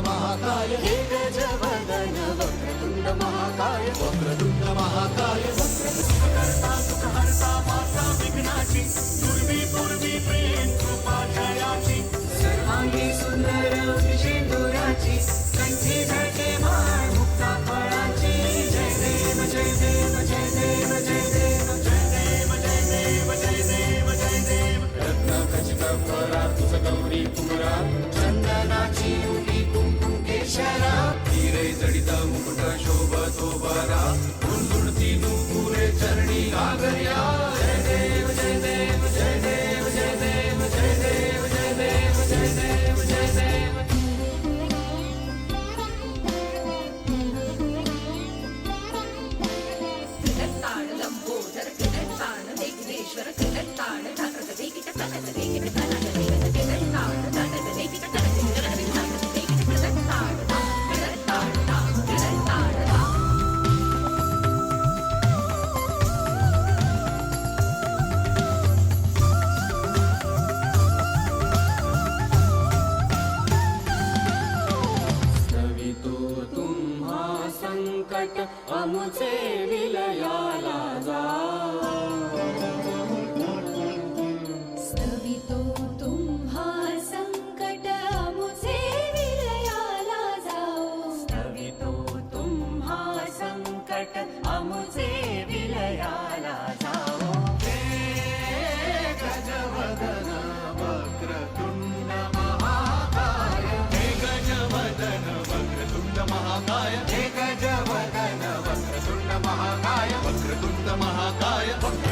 ما خالق ముచ్చడిత ముకుట విలయా महाकाय